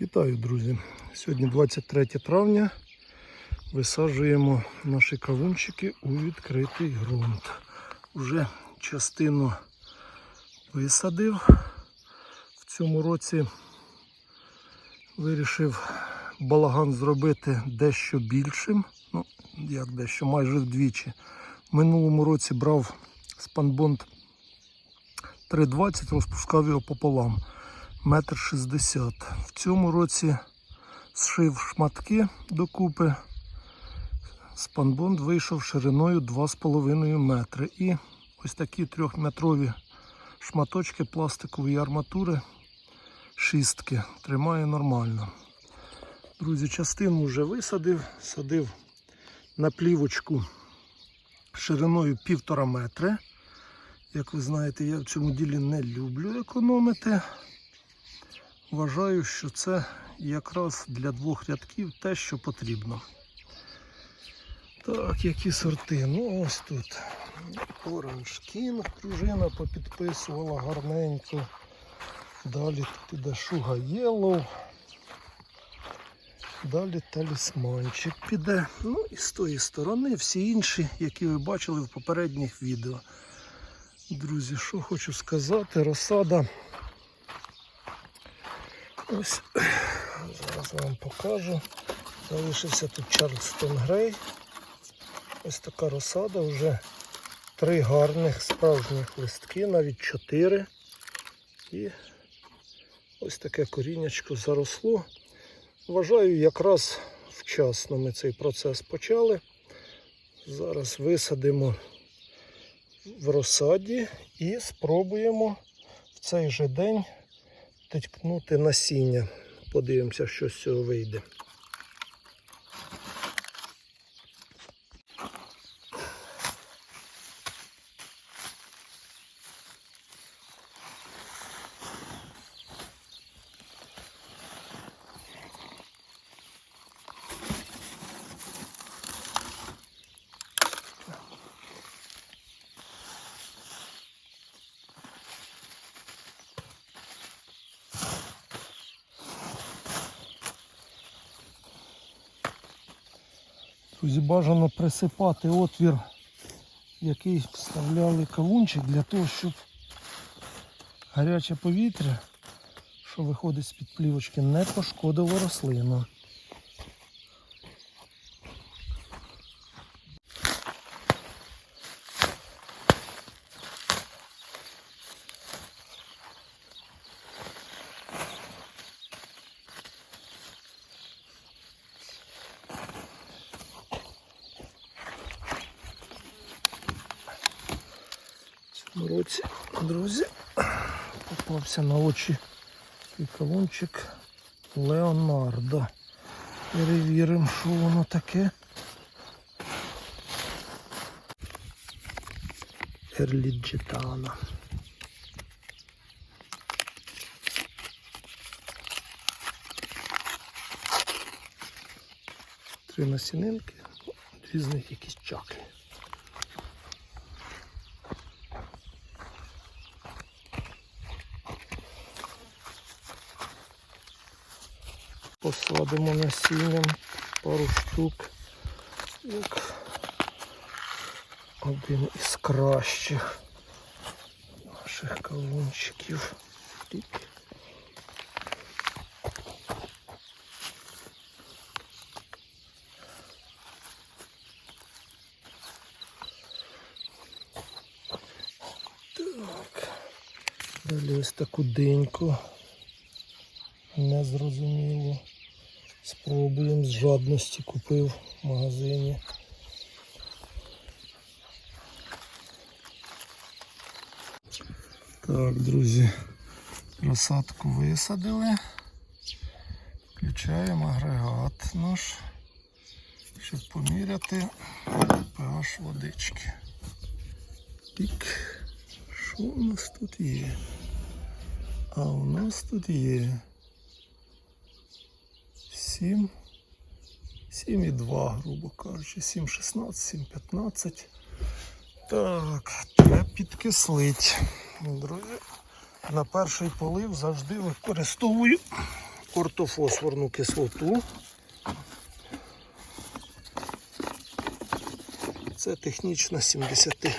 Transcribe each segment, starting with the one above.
Вітаю, друзі! Сьогодні 23 травня. Висаджуємо наші кавунчики у відкритий ґрунт. Уже частину висадив. В цьому році вирішив балаган зробити дещо більшим. Ну, як дещо, майже вдвічі. В минулому році брав спанбонд 3,20, розпускав його пополам метр шістдесят. В цьому році зшив шматки докупи. Спанбонд вийшов шириною 2,5 метри. І ось такі трьохметрові шматочки пластикової арматури шістки. Тримає нормально. Друзі, частину вже висадив, садив на плівочку шириною півтора метри. Як ви знаєте, я в цьому ділі не люблю економити. Вважаю, що це якраз для двох рядків те, що потрібно. Так, які сорти? Ну ось тут. King, пружина попідписувала гарненько. Далі тут іде Sugar Yellow. Далі талісманчик піде. Ну і з тої сторони всі інші, які ви бачили в попередніх відео. Друзі, що хочу сказати, розсада. Ось зараз вам покажу. Залишився тут Чарльстон Грей. Ось така розсада, вже три гарних справжніх листки, навіть чотири. І ось таке коріннячко заросло. Вважаю, якраз вчасно ми цей процес почали. Зараз висадимо в розсаді і спробуємо в цей же день тикнути насіння. Подивимося, що з цього вийде. Друзі, бажано присипати отвір, який вставляли кавунчик, для того, щоб гаряче повітря, що виходить з-під плівочки, не пошкодило рослину. Році, друзі, попався на очі кавунчик Леонардо. Перевіримо, що воно таке. Ерліджетана. Три насінинки, дві з них якісь чаклі. Посадимо насінням пару штук. Як один із кращих наших кавунчиків. Так. Далі ось таку деньку. Незрозуміло. Спробуємо з жадності купив в магазині. Так, друзі, розсадку висадили. Включаємо агрегат наш, щоб поміряти pH водички. Тік. Що у нас тут є? А у нас тут є 7, 7,2, грубо кажучи, 7,16, 7,15. Так, треба підкислить. Друзі, на перший полив завжди використовую ортофосфорну кислоту. Це технічна 70%.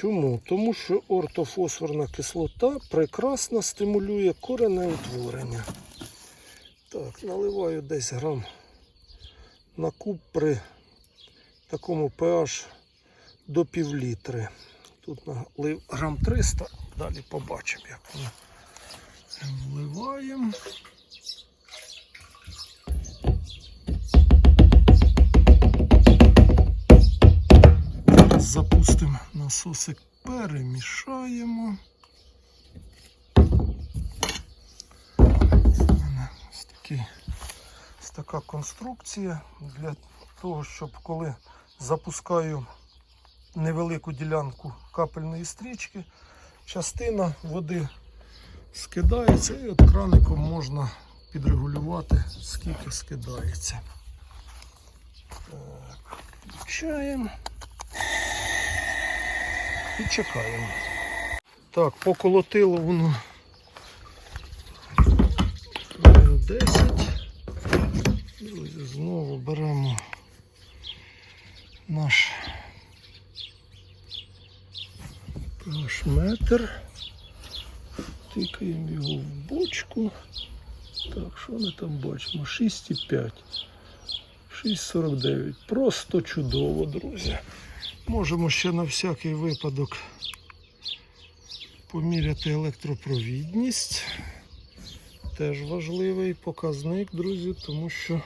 Чому? Тому що ортофосфорна кислота прекрасно стимулює коренеутворення. Так, наливаю десь грам на куб при такому pH до півлітри. Тут налив грам 300, далі побачимо, як воно. Вливаємо. Насосик, перемішаємо. Ось такий, ось така конструкція для того, щоб коли запускаю невелику ділянку капельної стрічки, частина води скидається і от краником можна підрегулювати, скільки скидається. Так, включаємо і чекаємо. Так, поколотило воно хвилин 10. Друзі, знову беремо наш наш метр. Тикаємо його в бочку. Так, що ми там бачимо? 6,5. 6,49. Просто чудово, друзі. Можемо ще на всякий випадок поміряти електропровідність. Теж важливий показник, друзі, тому що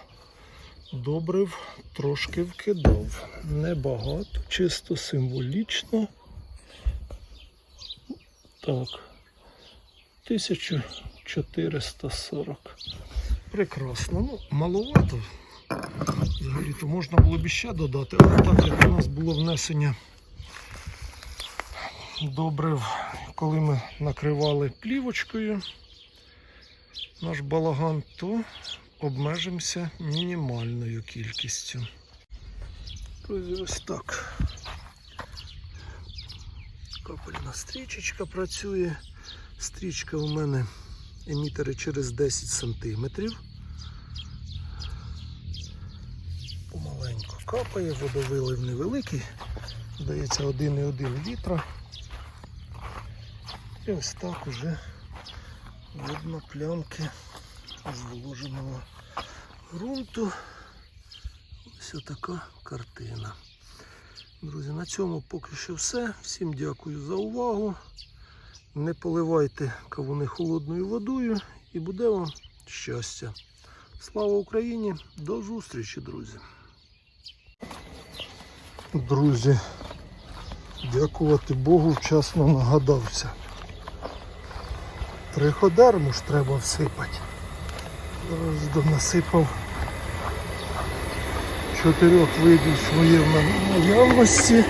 добрив трошки вкидав. Небагато, чисто символічно. Так. 1440. Прекрасно. Ну, маловато. Взагалі то можна було б ще додати, але так як у нас було внесення добрив, коли ми накривали плівочкою наш балаган, то обмежимося мінімальною кількістю. Ось так. Капельна стрічечка працює. Стрічка у мене емітери через 10 сантиметрів. Капає, водовилив невеликий, здається 1,1 літра. І ось так уже видно плямки зволоженого ґрунту. Ось така картина. Друзі, на цьому поки що все. Всім дякую за увагу. Не поливайте кавуни холодною водою і буде вам щастя. Слава Україні! До зустрічі, друзі! Друзі, дякувати Богу, вчасно нагадався. Триходерму ж треба всипати. Зараз донасипав чотирьох видів, в наявності.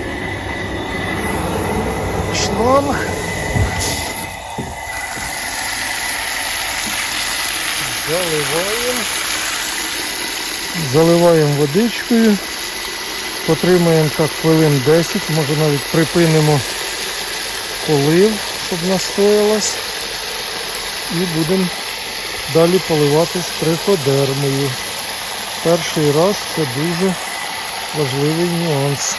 Шланг. Заливаємо. Заливаємо водичкою. Потримаємо так хвилин 10, може навіть припинимо полив, щоб настоялась. І будемо далі поливати з. Перший раз це дуже важливий нюанс.